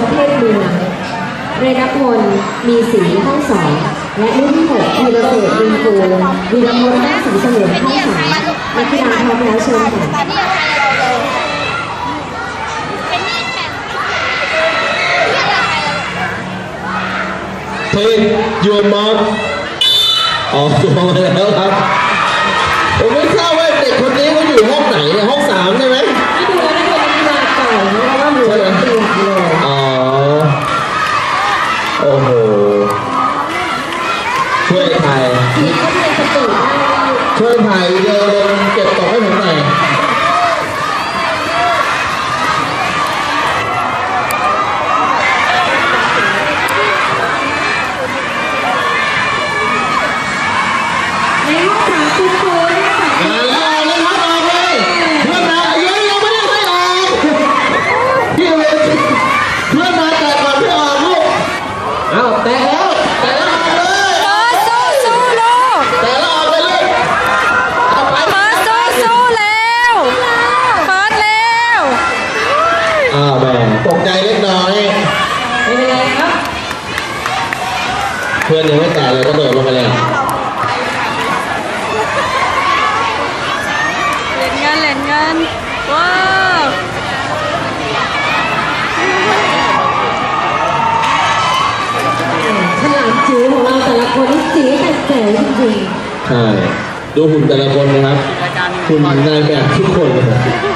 กเทพเมืองเรนพลมีสีห้องสอง และรุ่นที่หกวีรเดชวินฟูวีรพลด้าสีเสวยห้องสามนักกีฬาพร้อมแล้วเชิญค่ะเราเลยเป็นนี่แข่งเรียกอะไรเราเพลงยูนมอสออกตัวมาแล้วครับ ผมไม่ทราบว่าเด็กคนนี้เขาอยู่ห้องไหนห้องสามใช่ไหม ที่ดูแล้วเป็นนักกีฬาเก่าเพราะว่าหัวยังเปียกอยู่เลย อ๋อ โอ้โห ช่วย ถ่ายทีก็มีสติได้ช่วยถ่ายวิดีโอลงเก็บตกให้ผมหน่อย ในห้องสามคุณครูเนี่ยค่ะ งานแล้วออกเลยครับออกเลยเพื่อนมาเยอะยังไม่ได้ให้ออกพี่เลยเพื่อนมาแต่ก่อนพี่ออกลูกเอ้าแต่แล้วแต่แล้วออกเลย เฟิร์สสู้สู้ลูก แต่แล้วออกไปเลยเอาไป เฟิร์สสู้สู้เร็วเฟิร์สเร็ว อ้าวแหม่ต กใจเล็กน้อยไม่เป็นไรครับเพื่อนยังไม่แตะเลยก็โดดลงไปแล้วเหรียญเงินเหรียญเงินว้าวฉลามจิ๋วของเราแต่ละคนนี่สีแต่แจ๋วจริงใช่ดูหุ่นแต่ละคนนะครับหุ่นนายแบบทุกคนเลย